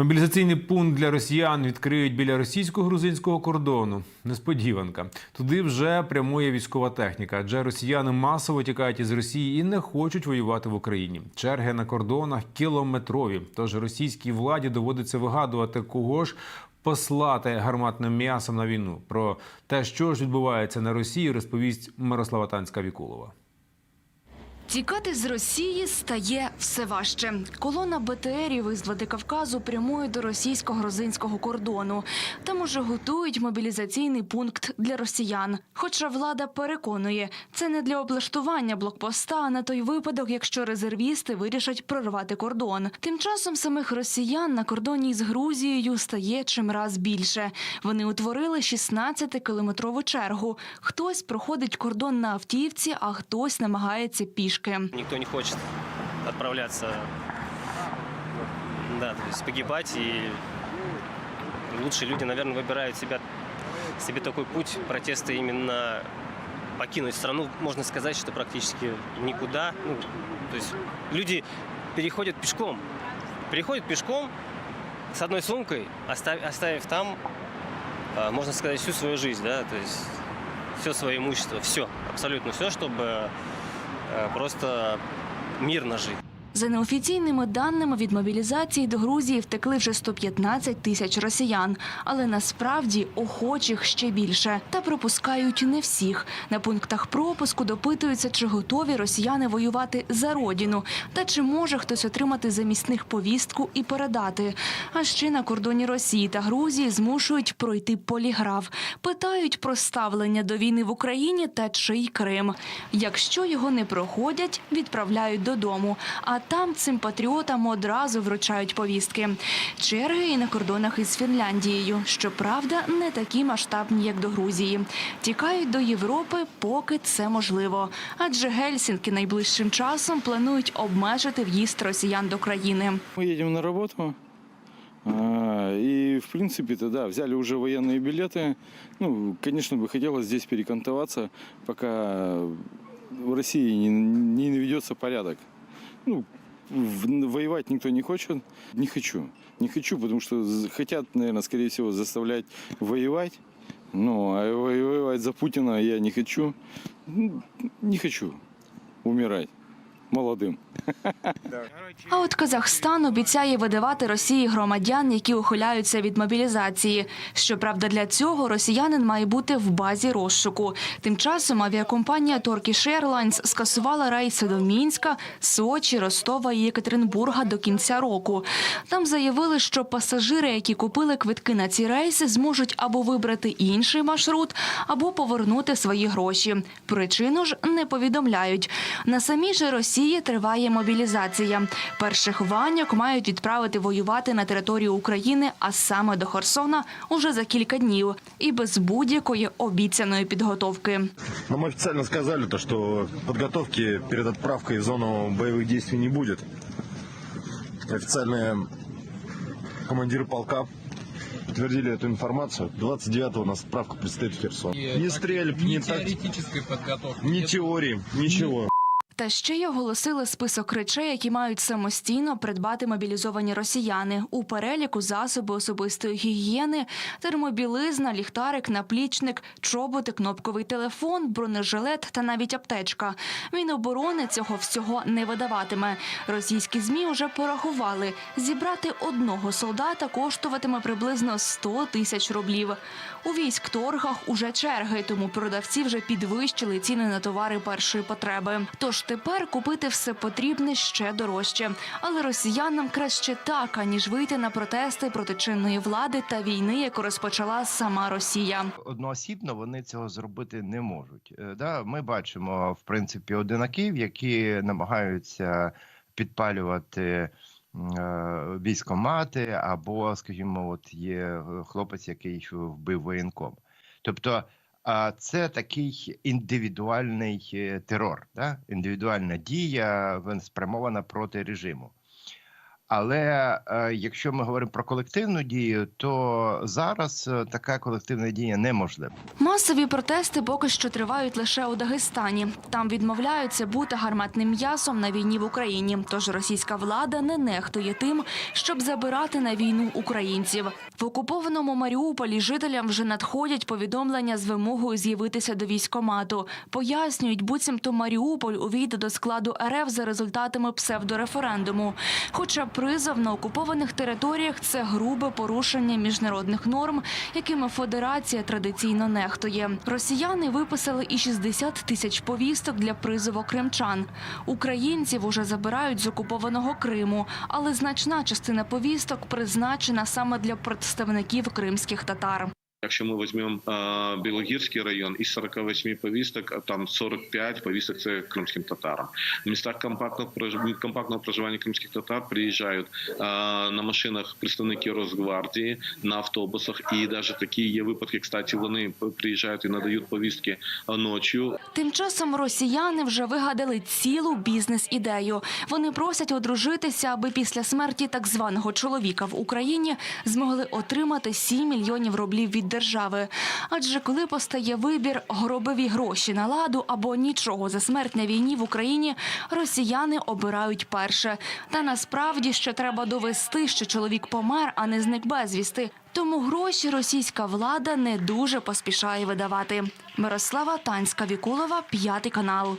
Мобілізаційний пункт для росіян відкриють біля російсько-грузинського кордону. Несподіванка. Туди вже прямує військова техніка, адже росіяни масово тікають із Росії і не хочуть воювати в Україні. Черги на кордонах кілометрові. Тож російській владі доводиться вигадувати, кого ж послати гарматним м'ясом на війну. Про те, що ж відбувається на Росії, розповість Мирослава Танська Вікулова. Тікати з Росії стає все важче. Колона БТРів із Владикавказу прямує до російсько-грузинського кордону. Там уже готують мобілізаційний пункт для росіян. Хоча влада переконує, це не для облаштування блокпоста, а на той випадок, якщо резервісти вирішать прорвати кордон. Тим часом самих росіян на кордоні з Грузією стає чимраз більше. Вони утворили 16-кілометрову чергу. Хтось проходить кордон на автівці, а хтось намагається пішки. Никто не хочет отправляться, да, то есть погибать. И лучшие люди, наверное, выбирают себя, себе такой путь протеста именно покинуть страну. Можно сказать, что практически никуда. Ну, то есть люди переходят пешком. Переходят пешком с одной сумкой, оставив, оставив там, а, можно сказать, всю свою жизнь, да, то есть все свое имущество, все, абсолютно все, чтобы просто мирно жить. За неофіційними даними від мобілізації до Грузії втекли вже 115 тисяч росіян, але насправді охочих ще більше. Та пропускають не всіх. На пунктах пропуску допитуються, чи готові росіяни воювати за родину, та чи може хтось отримати замісних повістку і передати. А ще на кордоні Росії та Грузії змушують пройти поліграф. Питають про ставлення до війни в Україні та чий Крим. Якщо його не проходять, відправляють додому. А там цим патріотам одразу вручають повістки. Черги і на кордонах із Фінляндією. Щоправда, не такі масштабні, як до Грузії. Тікають до Європи, поки це можливо. Адже Гельсінки найближчим часом планують обмежити в'їзд росіян до країни. Мы едем на работу. а, И, в принципе-то, да, взяли уже военные билеты. Ну, конечно, бы хотелось здесь перекантоваться, пока в России не, не наведется порядок. Ну, воевать никто не хочет. Не хочу. Не хочу, потому что хотят, наверное, скорее всего, заставлять воевать. Ну, а воевать за Путина я не хочу. Не хочу умирать молодым. А от Казахстан обіцяє видавати Росії громадян, які ухиляються від мобілізації. Щоправда, для цього росіянин має бути в базі розшуку. Тим часом авіакомпанія Turkish Airlines скасувала рейси до Мінська, Сочі, Ростова і Єкатеринбурга до кінця року. Там заявили, що пасажири, які купили квитки на ці рейси, зможуть або вибрати інший маршрут, або повернути свої гроші. Причину ж не повідомляють. На самій же Росії триває мобілізація. Перших ваньок мають відправити воювати на територію України, а саме до Херсона, уже за кілька днів, і без будь-якої обіцяної підготовки. Нам официально сказали, то, что подготовки перед отправкой в зону боевых действий не будет. Официальные командиры полка подтвердили эту информацию. 29-го у нас отправка предстоит в Херсон. Не стрельб, не не, так, теоретической подготовки. не нет. теории, ничего. Та ще й оголосили список речей, які мають самостійно придбати мобілізовані росіяни. У переліку засоби особистої гігієни, термобілизна, ліхтарик, наплічник, чоботи, кнопковий телефон, бронежилет та навіть аптечка. Міноборони цього всього не видаватиме. Російські змі вже порахували. Зібрати одного солдата коштуватиме приблизно 100 тисяч рублів. У військ-торгах уже черги, тому продавці вже підвищили ціни на товари першої потреби. Тож тепер купити все потрібне ще дорожче. Але росіянам краще так, аніж вийти на протести проти чинної влади та війни, яку розпочала сама Росія. одноосібно вони цього зробити не можуть. Е, Да, ми бачимо в принципі одинаків, які намагаються підпалювати е, військомати, або, скажімо, от є е, хлопець, який вбив воєнком. Тобто, це такий індивідуальний е, терор, да? індивідуальна дія спрямована проти режиму. Але е, якщо ми говоримо про колективну дію, то зараз е, така колективна дія неможлива. Масові протести поки що тривають лише у Дагестані. Там відмовляються бути гарматним м'ясом на війні в Україні. Тож російська влада не нехтує тим, щоб забирати на війну українців. В окупованому Маріуполі жителям вже надходять повідомлення з вимогою з'явитися до військомату. Пояснюють, буцімто Маріуполь увійде до складу РФ за результатами псевдореферендуму. Хоча призов на окупованих територіях це грубе порушення міжнародних норм, якими Федерація традиційно нехтує. Росіяни виписали і 60 тисяч повісток для призову кримчан. Українців уже забирають з окупованого Криму, але значна частина повісток призначена саме для представників кримських татар. Якщо ми візьмемо Білогірський район, із 48 повісток, там 45 повісток це кримським татарам. В містах компактного компактного проживання кримських татар приїжджають на машинах представники Росгвардії, на автобусах, і навіть такі є випадки. Кстати, вони приїжджають і надають повістки ночі. Тим часом росіяни вже вигадали цілу бізнес-ідею. Вони просять одружитися, аби після смерті так званого чоловіка в Україні змогли отримати 7 мільйонів рублів від держави. Адже коли постає вибір гробові гроші на ладу або нічого за смерть на війні в Україні, росіяни обирають перше. Та насправді ще треба довести, що чоловік помер, а не зник безвісти. Тому гроші російська влада не дуже поспішає видавати. Мирослава Танська Вікулова, п'ятий канал.